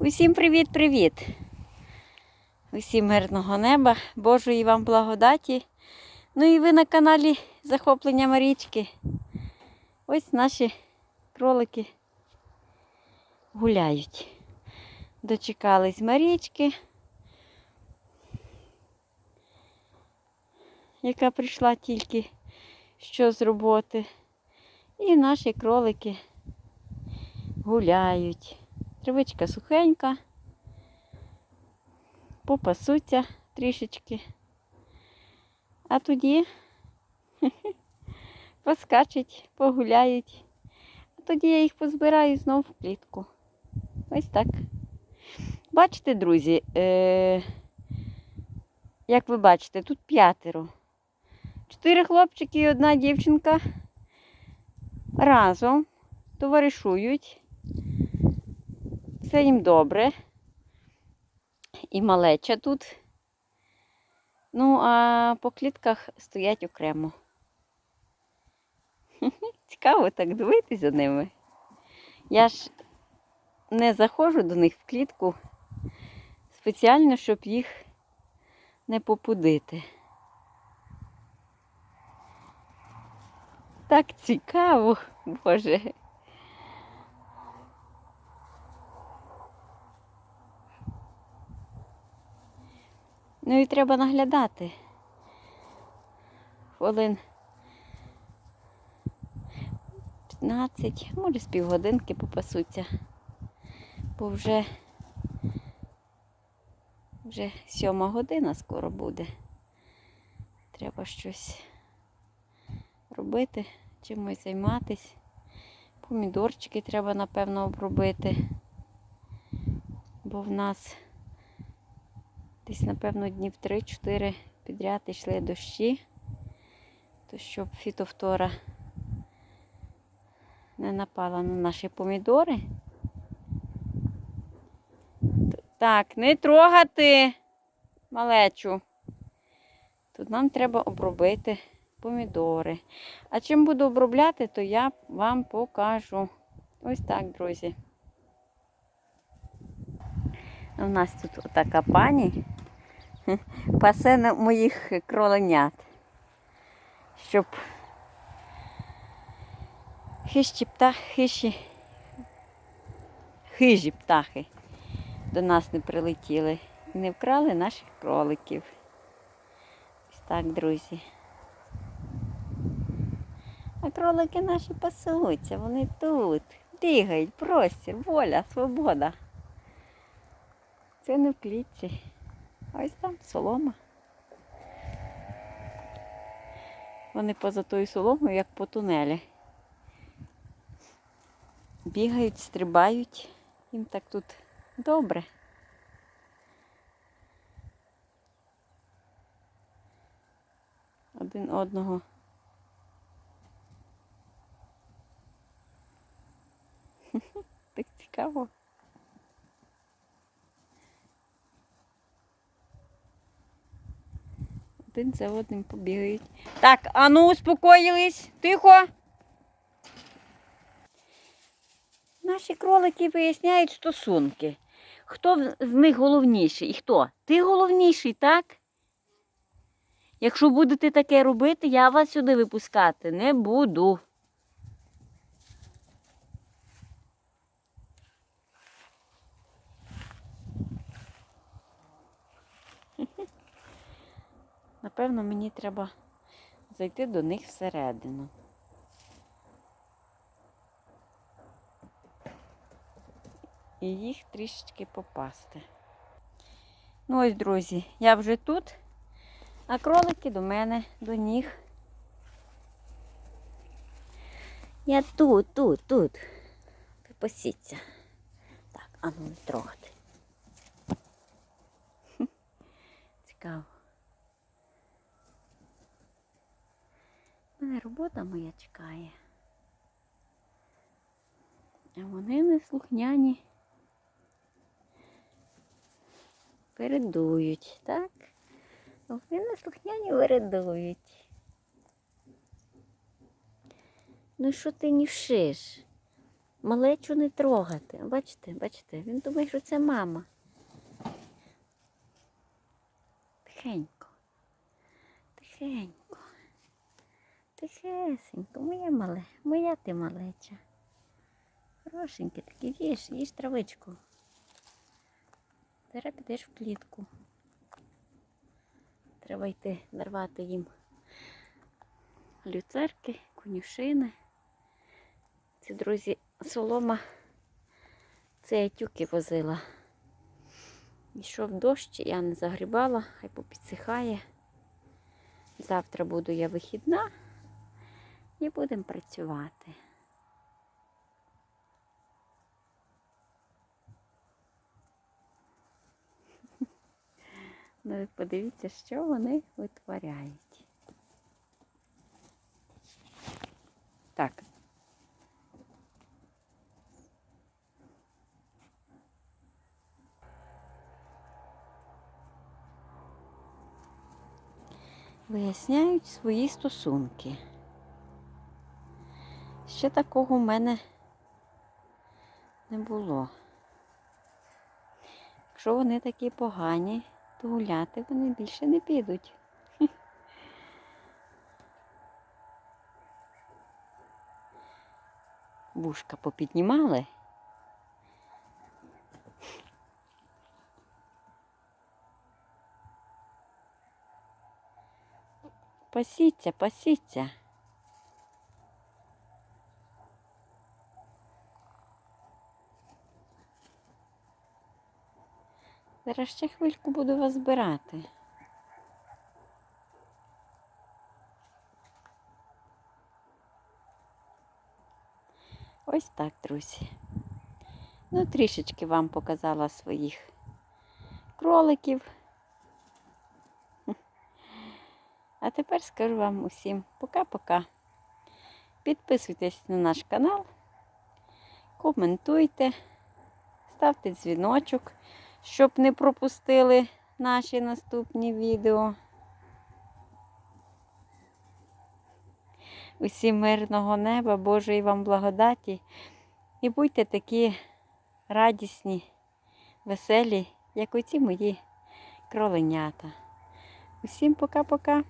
Усім привіт-привіт! Усім мирного неба, Божої вам благодаті. Ну і ви на каналі Захоплення Марічки. Ось наші кролики гуляють. Дочекались Марічки, яка прийшла тільки що з роботи. І наші кролики гуляють. Травичка сухенька, попасуться трішечки, а тоді поскачуть, погуляють. А тоді я їх позбираю знову в клітку. Ось так. Бачите, друзі, е- як ви бачите, тут п'ятеро. Чотири хлопчики і одна дівчинка разом товаришують. Все їм добре. І малеча тут. Ну, а по клітках стоять окремо. Цікаво так дивитися за ними. Я ж не заходжу до них в клітку спеціально, щоб їх не попудити. Так цікаво, Боже. Ну і треба наглядати. Хвилин 15, може з півгодинки попасуться, бо вже, вже сьома година скоро буде. Треба щось робити, чимось займатись. Помідорчики треба, напевно, обробити, бо в нас Десь, напевно, днів 3-4 підряд йшли дощі, то щоб фітофтора не напала на наші помідори. Так, не трогати малечу. Тут нам треба обробити помідори. А чим буду обробляти, то я вам покажу. Ось так, друзі. У нас тут така пані пасе на моїх кроленят, щоб хищі птахи, хищі, хижі птахи до нас не прилетіли і не вкрали наших кроликів. Ось так, друзі. А кролики наші пасуться, вони тут, бігають, простір, воля, свобода. Це не в клітці. Ось там солома. Вони поза тою соломою, як по тунелі. Бігають, стрибають, їм так тут добре. Один одного. Так цікаво. Один за одним побігають. Так, а ну успокоїлись. Тихо. Наші кролики виясняють стосунки. Хто з них головніший і хто? Ти головніший, так? Якщо будете таке робити, я вас сюди випускати не буду. Напевно, мені треба зайти до них всередину. І їх трішечки попасти. Ну ось, друзі, я вже тут, а кролики до мене, до ніг. Я тут, тут, тут. Посіться. Так, а ну не трогати. Цікаво. Мене робота моя чекає. А вони не слухняні. Передують, так? Вони не слухняні малечу не трогати. Бачите, бачите, він думає, що це мама. Тихенько. Тихенько. Тихесенько, моя мале, моя ти малеча. Хорошенький такий, їж, їж травичку. Зараз підеш в клітку. Треба йти нарвати їм люцерки, конюшини. Це, друзі, солома. Це я тюки возила. Йшов дощ, я не загрібала, хай попідсихає. Завтра буду я вихідна і будемо працювати. Ну, подивіться, що вони витворяють. Так. Виясняють свої стосунки. Ще такого в мене не було. Якщо вони такі погані, то гуляти вони більше не підуть. Вушка попіднімали. Пасіться, пасіться. Зараз ще хвильку буду вас збирати. Ось так, друзі. Ну, трішечки вам показала своїх кроликів. А тепер скажу вам усім пока-пока. Підписуйтесь на наш канал, коментуйте, ставте дзвіночок, щоб не пропустили наші наступні відео. Усім мирного неба, Божої вам благодаті. І будьте такі радісні, веселі, як оці мої кроленята. Усім пока-пока.